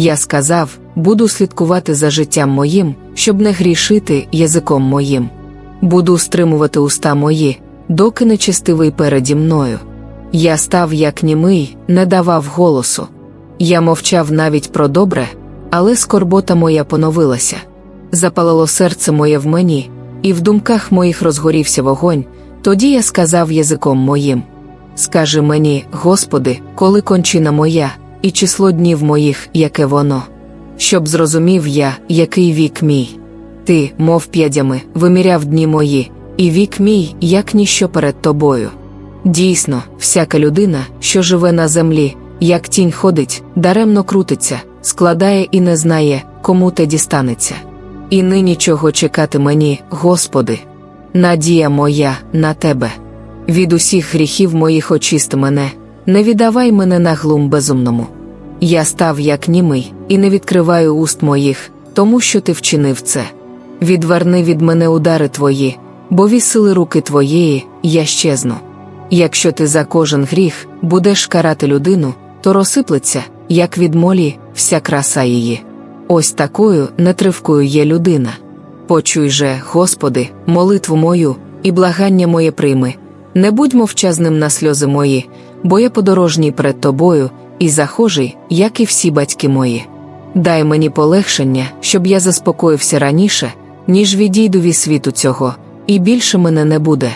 Я сказав, буду слідкувати за життям моїм, щоб не грішити язиком моїм. Буду стримувати уста мої, доки нечестивий переді мною. Я став як німий, не давав голосу. Я мовчав навіть про добре, але скорбота моя поновилася. Запалило серце моє в мені, і в думках моїх розгорівся вогонь. Тоді я сказав язиком моїм: Скажи мені, Господи, коли кончина моя, і число днів моїх, яке воно, щоб зрозумів я, який вік мій. Ти, мов п'ядями, виміряв дні мої, і вік мій, як ніщо перед тобою. Дійсно, всяка людина, що живе на землі, як тінь ходить, даремно крутиться, складає і не знає, кому те дістанеться. І нині чого чекати мені, Господи. Надія моя на тебе. Від усіх гріхів моїх очист мене, не віддавай мене на глум безумному. Я став як німий, і не відкриваю уст моїх, тому що ти вчинив це. Відверни від мене удари твої, бо вісили руки твоєї, я щезну. Якщо ти за кожен гріх будеш карати людину, то розсиплеться, як від молі, вся краса її. Ось такою нетривкою є людина. Почуй же, Господи, молитву мою, і благання моє прийми. Не будь мовчазним на сльози мої, бо я подорожній перед тобою, і захожий, як і всі батьки мої. Дай мені полегшення, щоб я заспокоївся раніше, ніж відійду від світу цього, і більше мене не буде.